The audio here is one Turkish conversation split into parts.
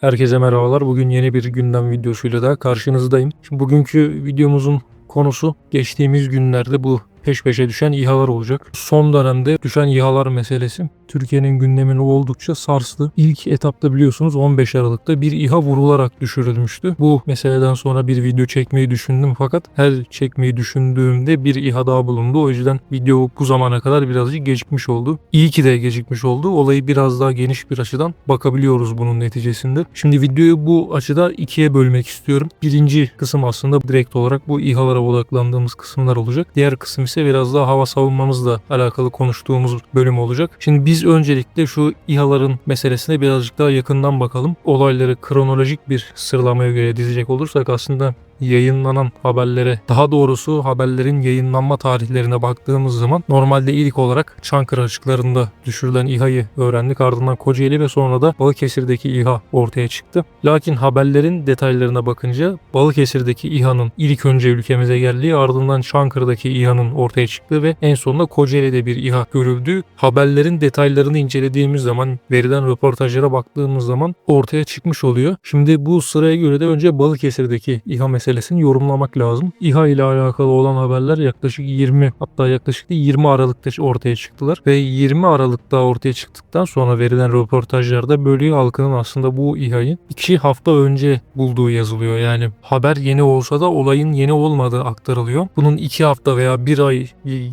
Herkese merhabalar. Bugün yeni bir gündem videosuyla da karşınızdayım. Şimdi bugünkü videomuzun konusu geçtiğimiz günlerde bu peş peşe düşen İHA'lar olacak. Son dönemde düşen İHA'lar meselesi Türkiye'nin gündemini oldukça sarstı. İlk etapta biliyorsunuz 15 Aralık'ta bir İHA vurularak düşürülmüştü. Bu meseleden sonra bir video çekmeyi düşündüm fakat her çekmeyi düşündüğümde bir İHA daha bulundu. O yüzden video bu zamana kadar birazcık gecikmiş oldu. İyi ki de gecikmiş oldu. Olayı biraz daha geniş bir açıdan bakabiliyoruz bunun neticesinde. Şimdi videoyu bu açıda ikiye bölmek istiyorum. Birinci kısım aslında direkt olarak bu İHA'lara odaklandığımız kısımlar olacak. Diğer kısım ise biraz daha hava savunmamızla alakalı konuştuğumuz bölüm olacak. Şimdi biz öncelikle şu İHA'ların meselesine birazcık daha yakından bakalım. Olayları kronolojik bir sıralamaya göre dizecek olursak aslında yayınlanan haberlere daha doğrusu haberlerin yayınlanma tarihlerine baktığımız zaman normalde ilk olarak Çankırı açıklarında düşürülen İHA'yı öğrendik. Ardından Kocaeli ve sonra da Balıkesir'deki İHA ortaya çıktı. Lakin haberlerin detaylarına bakınca Balıkesir'deki İHA'nın ilk önce ülkemize geldiği ardından Çankırı'daki İHA'nın ortaya çıktığı ve en sonunda Kocaeli'de bir İHA görüldüğü haberlerin detaylarını incelediğimiz zaman verilen röportajlara baktığımız zaman ortaya çıkmış oluyor. Şimdi bu sıraya göre de önce Balıkesir'deki İHA meselesini yorumlamak lazım. İHA ile alakalı olan haberler yaklaşık 20 hatta yaklaşık da 20 Aralık'ta ortaya çıktılar ve 20 Aralık'ta ortaya çıktıktan sonra verilen röportajlarda bölge halkının aslında bu İHA'yı 2 hafta önce bulduğu yazılıyor. Yani haber yeni olsa da olayın yeni olmadığı aktarılıyor. Bunun 2 hafta veya 1 ay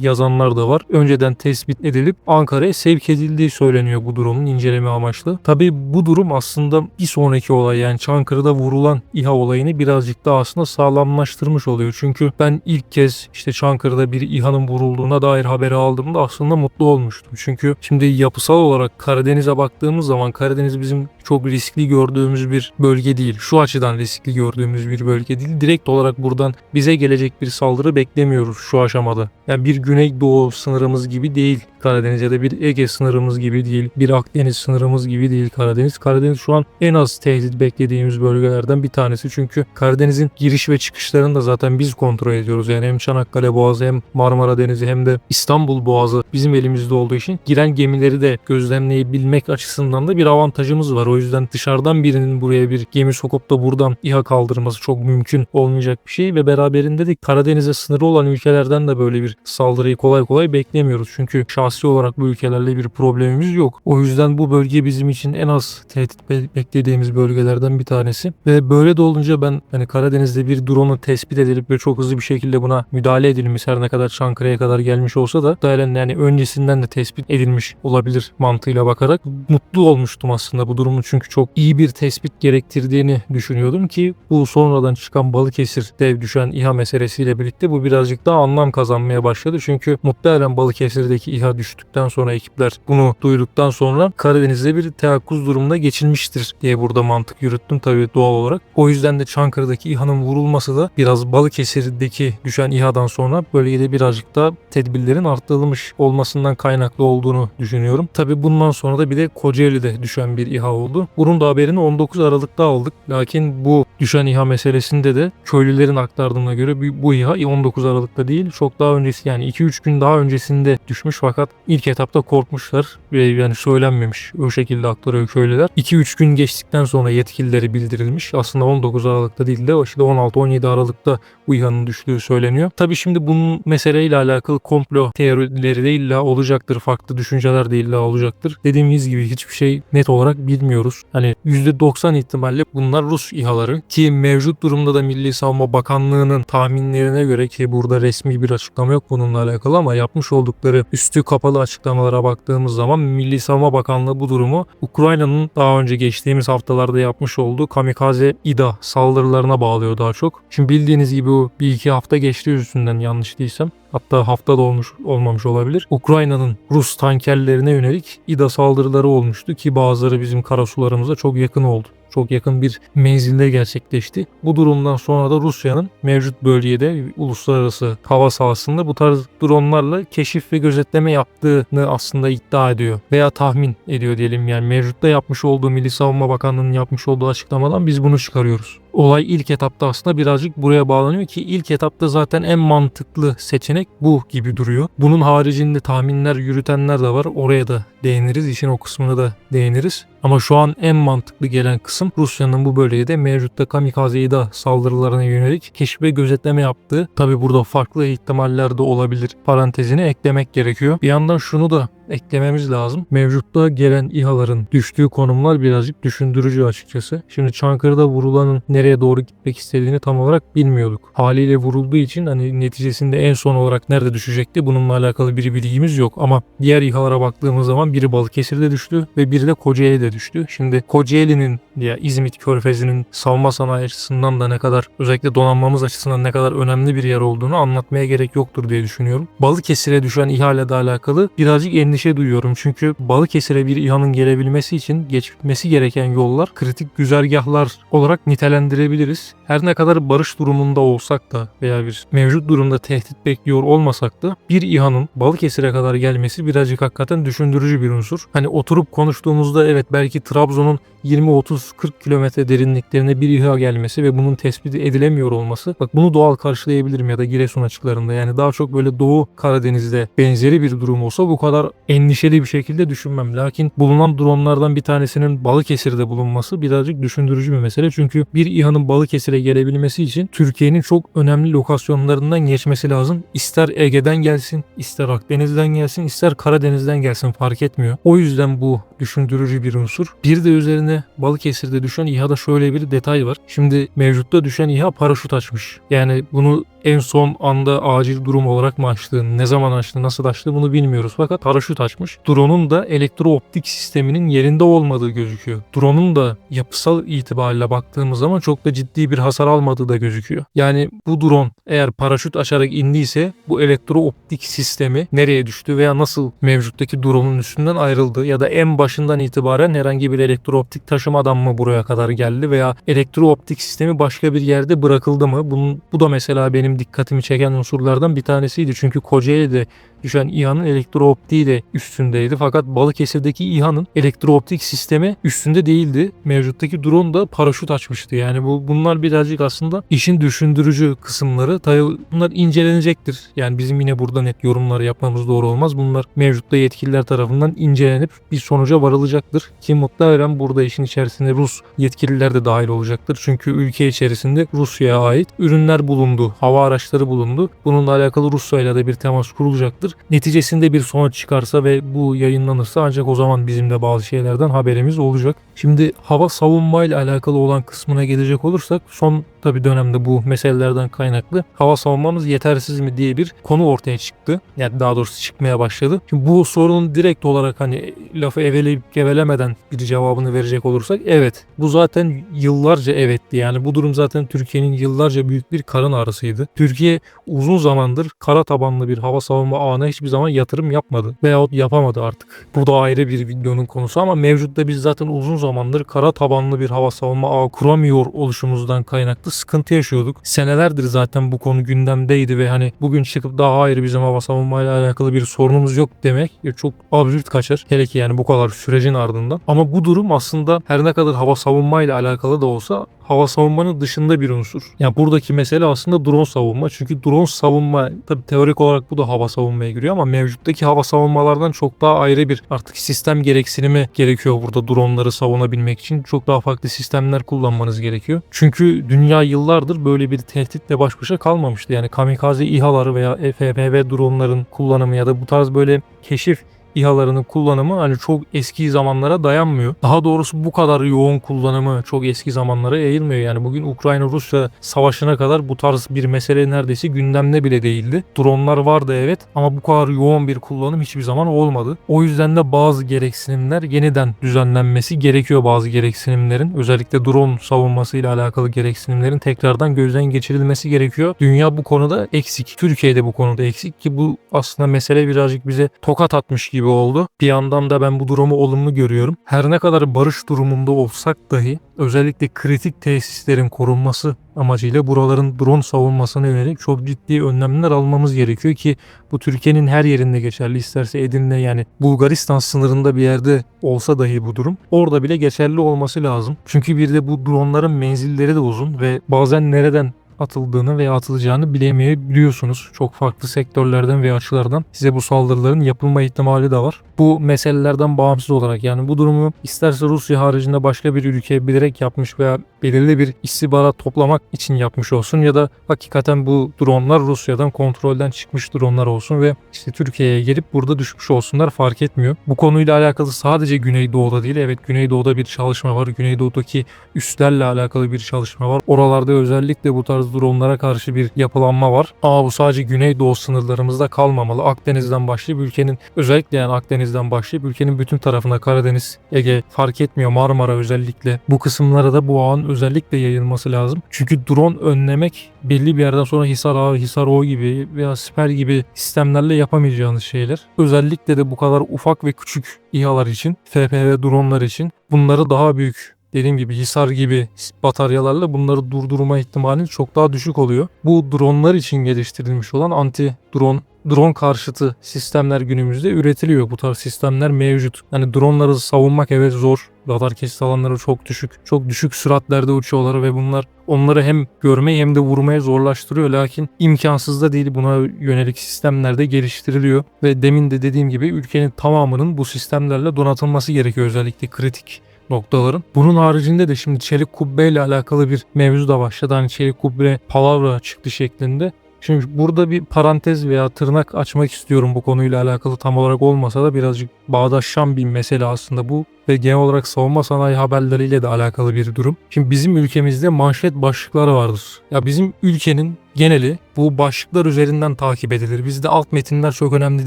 yazanlar da var. Önceden tespit edilip Ankara'ya sevk edildiği söyleniyor bu durumun inceleme amaçlı. Tabi bu durum aslında bir sonraki olay yani Çankırı'da vurulan İHA olayını birazcık daha aslında sağlamlaştırmış oluyor. Çünkü ben ilk kez işte Çankırı'da bir İHA'nın vurulduğuna dair haberi aldığımda aslında mutlu olmuştum. Çünkü şimdi yapısal olarak Karadeniz'e baktığımız zaman Karadeniz bizim çok riskli gördüğümüz bir bölge değil. Şu açıdan riskli gördüğümüz bir bölge değil. Direkt olarak buradan bize gelecek bir saldırı beklemiyoruz şu aşamada. Yani bir Güneydoğu sınırımız gibi değil Karadeniz ya da bir Ege sınırımız gibi değil. Bir Akdeniz sınırımız gibi değil Karadeniz. Karadeniz şu an en az tehdit beklediğimiz bölgelerden bir tanesi. Çünkü Karadeniz'in giriş ve çıkışlarını da zaten biz kontrol ediyoruz. Yani hem Çanakkale Boğazı hem Marmara Denizi hem de İstanbul Boğazı bizim elimizde olduğu için giren gemileri de gözlemleyebilmek açısından da bir avantajımız var. O yüzden dışarıdan birinin buraya bir gemi sokup da buradan İHA kaldırması çok mümkün olmayacak bir şey ve beraberinde de Karadeniz'e sınırı olan ülkelerden de böyle bir saldırıyı kolay kolay beklemiyoruz. Çünkü şahsi olarak bu ülkelerle bir problemimiz yok. O yüzden bu bölge bizim için en az tehdit be- beklediğimiz bölgelerden bir tanesi. Ve böyle de olunca ben hani Karadeniz'de bir drone'u tespit edilip ve çok hızlı bir şekilde buna müdahale edilmiş her ne kadar Çankırı'ya kadar gelmiş olsa da muhtemelen yani öncesinden de tespit edilmiş olabilir mantığıyla bakarak mutlu olmuştum aslında bu durumun çünkü çok iyi bir tespit gerektirdiğini düşünüyordum ki bu sonradan çıkan Balıkesir'de düşen İHA meselesiyle birlikte bu birazcık daha anlam kazanmaya başladı. Çünkü muhtemelen Balıkesir'deki İHA düştükten sonra ekipler bunu duyduktan sonra Karadeniz'de bir teyakkuz durumuna geçilmiştir diye burada mantık yürüttüm tabii doğal olarak. O yüzden de Çankırı'daki İHA'nın vurulması da biraz Balıkesir'deki düşen İHA'dan sonra bölgede birazcık daha tedbirlerin arttırılmış olmasından kaynaklı olduğunu düşünüyorum. Tabii bundan sonra da bir de Kocaeli'de düşen bir İHA oldu. Bunun da haberini 19 Aralık'ta aldık. Lakin bu düşen İHA meselesinde de köylülerin aktardığına göre bu İHA 19 Aralık'ta değil çok daha öncesi yani 2-3 gün daha öncesinde düşmüş fakat ilk etapta korkmuşlar ve yani söylenmemiş o şekilde aktarıyor köylüler. 2-3 gün geçtikten sonra yetkilileri bildirilmiş. Aslında 19 Aralık'ta değil de işte 16-17 Aralık'ta bu İHA'nın düştüğü söyleniyor. Tabii şimdi bunun meseleyle alakalı komplo teorileri de illa olacaktır. Farklı düşünceler de illa olacaktır. Dediğimiz gibi hiçbir şey net olarak bilmiyoruz. Hani %90 ihtimalle bunlar Rus İHA'ları ki mevcut durumda da Milli Savunma Bakanlığı'nın tahminlerine göre ki burada resmi bir açıklama yok bununla alakalı ama yapmış oldukları üstü kapalı açıklamalara baktığımız zaman Milli Savunma Bakanlığı bu durumu Ukrayna'nın daha önce geçtiğimiz haftalarda yapmış olduğu kamikaze İDA saldırılarına bağlıyor daha çok. Şimdi bildiğiniz gibi bir iki hafta geçti üstünden yanlış değilsem. Hatta hafta da olmuş olmamış olabilir. Ukrayna'nın Rus tankerlerine yönelik İDA saldırıları olmuştu ki bazıları bizim karasularımıza çok yakın oldu çok yakın bir menzilde gerçekleşti. Bu durumdan sonra da Rusya'nın mevcut bölgede uluslararası hava sahasında bu tarz dronlarla keşif ve gözetleme yaptığını aslında iddia ediyor veya tahmin ediyor diyelim yani mevcutta yapmış olduğu Milli Savunma Bakanlığı'nın yapmış olduğu açıklamadan biz bunu çıkarıyoruz. Olay ilk etapta aslında birazcık buraya bağlanıyor ki ilk etapta zaten en mantıklı seçenek bu gibi duruyor. Bunun haricinde tahminler yürütenler de var. Oraya da değiniriz. İşin o kısmına da değiniriz. Ama şu an en mantıklı gelen kısım Rusya'nın bu bölgede mevcutta kamikaze İHA saldırılarına yönelik keşif ve gözetleme yaptığı. Tabi burada farklı ihtimaller de olabilir parantezini eklemek gerekiyor. Bir yandan şunu da eklememiz lazım. Mevcutta gelen İHA'ların düştüğü konumlar birazcık düşündürücü açıkçası. Şimdi Çankırı'da vurulanın nereye doğru gitmek istediğini tam olarak bilmiyorduk. Haliyle vurulduğu için hani neticesinde en son olarak nerede düşecekti bununla alakalı bir bilgimiz yok. Ama diğer İHA'lara baktığımız zaman biri Balıkesir'de düştü ve biri de Kocaeli'de düştü. Şimdi Kocaeli'nin ya İzmit Körfezi'nin savunma sanayi açısından da ne kadar özellikle donanmamız açısından ne kadar önemli bir yer olduğunu anlatmaya gerek yoktur diye düşünüyorum. Balıkesir'e düşen İHA ile alakalı birazcık endişe duyuyorum. Çünkü Balıkesir'e bir İHA'nın gelebilmesi için geçmesi gereken yollar kritik güzergahlar olarak nitelendirebiliriz. Her ne kadar barış durumunda olsak da veya bir mevcut durumda tehdit bekliyor olmasak da bir İHA'nın Balıkesir'e kadar gelmesi birazcık hakikaten düşündürücü bir unsur. Hani oturup konuştuğumuzda evet belki Trabzon'un 20-30-40 kilometre derinliklerine bir İHA gelmesi ve bunun tespiti edilemiyor olması bak bunu doğal karşılayabilirim ya da Giresun açıklarında yani daha çok böyle Doğu Karadeniz'de benzeri bir durum olsa bu kadar endişeli bir şekilde düşünmem. Lakin bulunan dronlardan bir tanesinin Balıkesir'de bulunması birazcık düşündürücü bir mesele. Çünkü bir İHA'nın Balıkesir'e gelebilmesi için Türkiye'nin çok önemli lokasyonlarından geçmesi lazım. İster Ege'den gelsin, ister Akdeniz'den gelsin, ister Karadeniz'den gelsin fark etmiyor. O yüzden bu düşündürücü bir unsur. Bir de üzerine Balıkesir'de düşen İHA'da şöyle bir detay var. Şimdi mevcutta düşen İHA paraşüt açmış. Yani bunu en son anda acil durum olarak mı açtı, ne zaman açtı, nasıl açtı bunu bilmiyoruz. Fakat paraşüt açmış. Drone'un da elektro-optik sisteminin yerinde olmadığı gözüküyor. Drone'un da yapısal itibariyle baktığımız zaman çok da ciddi bir hasar almadığı da gözüküyor. Yani bu drone eğer paraşüt açarak indiyse bu elektro-optik sistemi nereye düştü veya nasıl mevcuttaki drone'un üstünden ayrıldı ya da en başından itibaren herhangi bir elektro-optik taşımadan mı buraya kadar geldi veya elektro-optik sistemi başka bir yerde bırakıldı mı? Bunun, bu da mesela benim dikkatimi çeken unsurlardan bir tanesiydi. Çünkü Kocaeli'de düşen İHA'nın elektro-optiği de üstündeydi. Fakat Balıkesir'deki İHA'nın elektro-optik sistemi üstünde değildi. Mevcuttaki drone da paraşüt açmıştı. Yani bu bunlar birazcık aslında işin düşündürücü kısımları. Tabii bunlar incelenecektir. Yani bizim yine burada net yorumlar yapmamız doğru olmaz. Bunlar mevcutta yetkililer tarafından incelenip bir sonuca varılacaktır. Ki muhtemelen burada işin içerisinde Rus yetkililer de dahil olacaktır. Çünkü ülke içerisinde Rusya'ya ait ürünler bulundu. Hava araçları bulundu. Bununla alakalı Rusya'yla da bir temas kurulacaktır. Neticesinde bir sonuç çıkarsa ve bu yayınlanırsa ancak o zaman bizim de bazı şeylerden haberimiz olacak. Şimdi hava savunmayla alakalı olan kısmına gelecek olursak son tabi dönemde bu meselelerden kaynaklı hava savunmamız yetersiz mi diye bir konu ortaya çıktı. Yani daha doğrusu çıkmaya başladı. Şimdi bu sorunun direkt olarak hani lafı eveleyip gevelemeden bir cevabını verecek olursak evet. Bu zaten yıllarca evetti. Yani bu durum zaten Türkiye'nin yıllarca büyük bir karın ağrısıydı. Türkiye uzun zamandır kara tabanlı bir hava savunma ağına hiçbir zaman yatırım yapmadı. Veyahut yapamadı artık. Bu da ayrı bir videonun konusu ama mevcutta biz zaten uzun zamandır kara tabanlı bir hava savunma ağı kuramıyor oluşumuzdan kaynaklı sıkıntı yaşıyorduk. Senelerdir zaten bu konu gündemdeydi ve hani bugün çıkıp daha hayır bizim hava savunmayla alakalı bir sorunumuz yok demek çok absürt kaçar. Hele ki yani bu kadar sürecin ardından. Ama bu durum aslında her ne kadar hava savunmayla alakalı da olsa hava savunmanın dışında bir unsur. Yani buradaki mesele aslında drone savunma. Çünkü drone savunma tabi teorik olarak bu da hava savunmaya giriyor ama mevcuttaki hava savunmalardan çok daha ayrı bir artık sistem gereksinimi gerekiyor burada droneları savunabilmek için. Çok daha farklı sistemler kullanmanız gerekiyor. Çünkü dünya yıllardır böyle bir tehditle baş başa kalmamıştı. Yani kamikaze İHA'ları veya FPV droneların kullanımı ya da bu tarz böyle keşif İHA'larının kullanımı hani çok eski zamanlara dayanmıyor. Daha doğrusu bu kadar yoğun kullanımı çok eski zamanlara yayılmıyor. Yani bugün Ukrayna-Rusya savaşına kadar bu tarz bir mesele neredeyse gündemde bile değildi. Dronlar vardı evet ama bu kadar yoğun bir kullanım hiçbir zaman olmadı. O yüzden de bazı gereksinimler yeniden düzenlenmesi gerekiyor bazı gereksinimlerin. Özellikle drone savunmasıyla alakalı gereksinimlerin tekrardan gözden geçirilmesi gerekiyor. Dünya bu konuda eksik. Türkiye'de bu konuda eksik ki bu aslında mesele birazcık bize tokat atmış gibi oldu. Bir yandan da ben bu durumu olumlu görüyorum. Her ne kadar barış durumunda olsak dahi özellikle kritik tesislerin korunması amacıyla buraların drone savunmasına yönelik çok ciddi önlemler almamız gerekiyor ki bu Türkiye'nin her yerinde geçerli. İsterse Edirne yani Bulgaristan sınırında bir yerde olsa dahi bu durum orada bile geçerli olması lazım. Çünkü bir de bu dronların menzilleri de uzun ve bazen nereden atıldığını veya atılacağını bilemeyebiliyorsunuz. Çok farklı sektörlerden veya açılardan size bu saldırıların yapılma ihtimali de var. Bu meselelerden bağımsız olarak yani bu durumu isterse Rusya haricinde başka bir ülke bilerek yapmış veya belirli bir istihbarat toplamak için yapmış olsun ya da hakikaten bu dronlar Rusya'dan kontrolden çıkmış dronlar olsun ve işte Türkiye'ye gelip burada düşmüş olsunlar fark etmiyor. Bu konuyla alakalı sadece Güneydoğu'da değil evet Güneydoğu'da bir çalışma var. Güneydoğu'daki üslerle alakalı bir çalışma var. Oralarda özellikle bu tarz dronlara karşı bir yapılanma var. Ama bu sadece Güneydoğu sınırlarımızda kalmamalı. Akdeniz'den başlayıp ülkenin özellikle yani Akdeniz'den başlayıp ülkenin bütün tarafına Karadeniz, Ege fark etmiyor Marmara özellikle. Bu kısımlara da bu ağın özellikle yayılması lazım. Çünkü drone önlemek belli bir yerden sonra Hisar Ağı, Hisar O gibi veya Siper gibi sistemlerle yapamayacağınız şeyler. Özellikle de bu kadar ufak ve küçük İHA'lar için, FPV dronlar için bunları daha büyük dediğim gibi Hisar gibi bataryalarla bunları durdurma ihtimali çok daha düşük oluyor. Bu dronlar için geliştirilmiş olan anti drone drone karşıtı sistemler günümüzde üretiliyor. Bu tarz sistemler mevcut. Yani dronları savunmak evet zor. Radar kesit alanları çok düşük. Çok düşük süratlerde uçuyorlar ve bunlar onları hem görmeyi hem de vurmaya zorlaştırıyor. Lakin imkansız da değil buna yönelik sistemler de geliştiriliyor. Ve demin de dediğim gibi ülkenin tamamının bu sistemlerle donatılması gerekiyor özellikle kritik noktaların. Bunun haricinde de şimdi çelik kubbe ile alakalı bir mevzu da başladı. Hani çelik kubbe palavra çıktı şeklinde. Şimdi burada bir parantez veya tırnak açmak istiyorum bu konuyla alakalı tam olarak olmasa da birazcık bağdaşan bir mesele aslında bu ve genel olarak savunma sanayi haberleriyle de alakalı bir durum. Şimdi bizim ülkemizde manşet başlıkları vardır. Ya bizim ülkenin geneli bu başlıklar üzerinden takip edilir. Bizde alt metinler çok önemli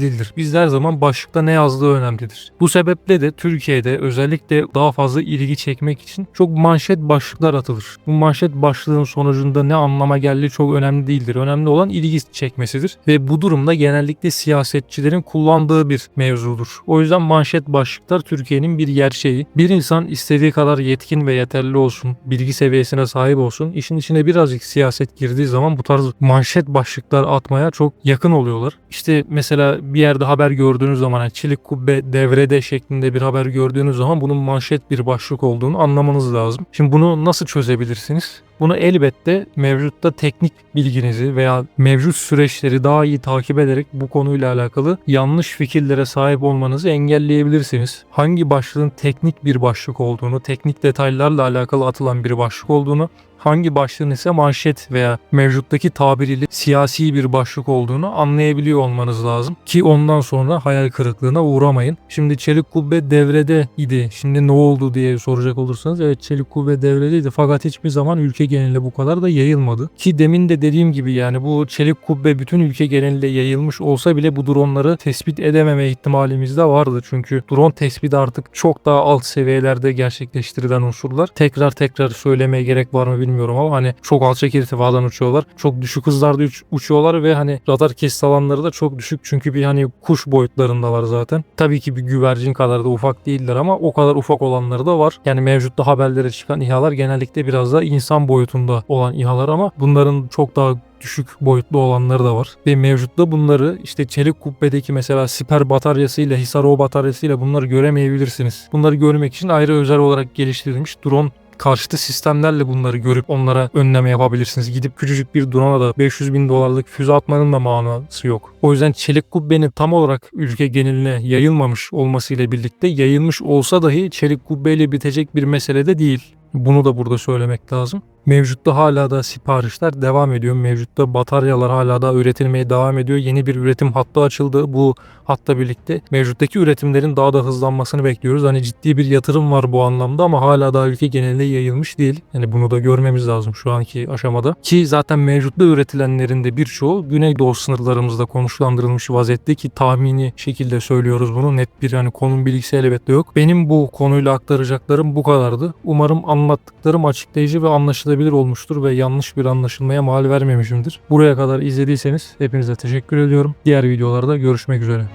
değildir. Bizde her zaman başlıkta ne yazdığı önemlidir. Bu sebeple de Türkiye'de özellikle daha fazla ilgi çekmek için çok manşet başlıklar atılır. Bu manşet başlığın sonucunda ne anlama geldiği çok önemli değildir. Önemli olan ilgi çekmesidir. Ve bu durumda genellikle siyasetçilerin kullandığı bir mevzudur. O yüzden manşet başlıklar Türkiye'nin bir gerçeği. Bir insan istediği kadar yetkin ve yeterli olsun, bilgi seviyesine sahip olsun. İşin içine birazcık siyaset girdiği zaman bu tarz manşet başlıklar atmaya çok yakın oluyorlar. İşte mesela bir yerde haber gördüğünüz zaman yani çelik kubbe devrede şeklinde bir haber gördüğünüz zaman bunun manşet bir başlık olduğunu anlamanız lazım. Şimdi bunu nasıl çözebilirsiniz? Bunu elbette mevcutta teknik bilginizi veya mevcut süreçleri daha iyi takip ederek bu konuyla alakalı yanlış fikirlere sahip olmanızı engelleyebilirsiniz. Hangi başlığın teknik bir başlık olduğunu, teknik detaylarla alakalı atılan bir başlık olduğunu hangi başlığın ise manşet veya mevcuttaki tabiriyle siyasi bir başlık olduğunu anlayabiliyor olmanız lazım. Ki ondan sonra hayal kırıklığına uğramayın. Şimdi çelik kubbe devrede idi. Şimdi ne oldu diye soracak olursanız evet çelik kubbe devredeydi fakat hiçbir zaman ülke genelinde bu kadar da yayılmadı. Ki demin de dediğim gibi yani bu çelik kubbe bütün ülke genelinde yayılmış olsa bile bu dronları tespit edememe ihtimalimiz de vardı. Çünkü drone tespiti artık çok daha alt seviyelerde gerçekleştirilen unsurlar. Tekrar tekrar söylemeye gerek var mı bilmiyorum bilmiyorum ama hani çok alçak irtifadan uçuyorlar. Çok düşük hızlarda uç- uçuyorlar ve hani radar kesit alanları da çok düşük. Çünkü bir hani kuş boyutlarındalar zaten. Tabii ki bir güvercin kadar da ufak değiller ama o kadar ufak olanları da var. Yani mevcutta haberlere çıkan İHA'lar genellikle biraz da insan boyutunda olan İHA'lar ama bunların çok daha düşük boyutlu olanları da var. Ve mevcutta bunları işte çelik kubbedeki mesela siper bataryasıyla, Hisar O bataryasıyla bunları göremeyebilirsiniz. Bunları görmek için ayrı özel olarak geliştirilmiş drone karşıtı sistemlerle bunları görüp onlara önleme yapabilirsiniz. Gidip küçücük bir drone'a da 500 bin dolarlık füze atmanın da manası yok. O yüzden çelik kubbenin tam olarak ülke geneline yayılmamış olmasıyla birlikte yayılmış olsa dahi çelik kubbeyle bitecek bir mesele de değil. Bunu da burada söylemek lazım. Mevcutta hala da siparişler devam ediyor. Mevcutta bataryalar hala da üretilmeye devam ediyor. Yeni bir üretim hattı açıldı. Bu hatta birlikte mevcuttaki üretimlerin daha da hızlanmasını bekliyoruz. Hani ciddi bir yatırım var bu anlamda ama hala daha ülke genelinde yayılmış değil. Yani bunu da görmemiz lazım şu anki aşamada. Ki zaten mevcutta üretilenlerin de birçoğu Güneydoğu sınırlarımızda konuşlandırılmış vaziyette ki tahmini şekilde söylüyoruz bunu. Net bir yani konum bilgisi elbette yok. Benim bu konuyla aktaracaklarım bu kadardı. Umarım anlattıklarım açıklayıcı ve anlaşılabilir olmuştur ve yanlış bir anlaşılmaya mal vermemişimdir. Buraya kadar izlediyseniz hepinize teşekkür ediyorum. Diğer videolarda görüşmek üzere.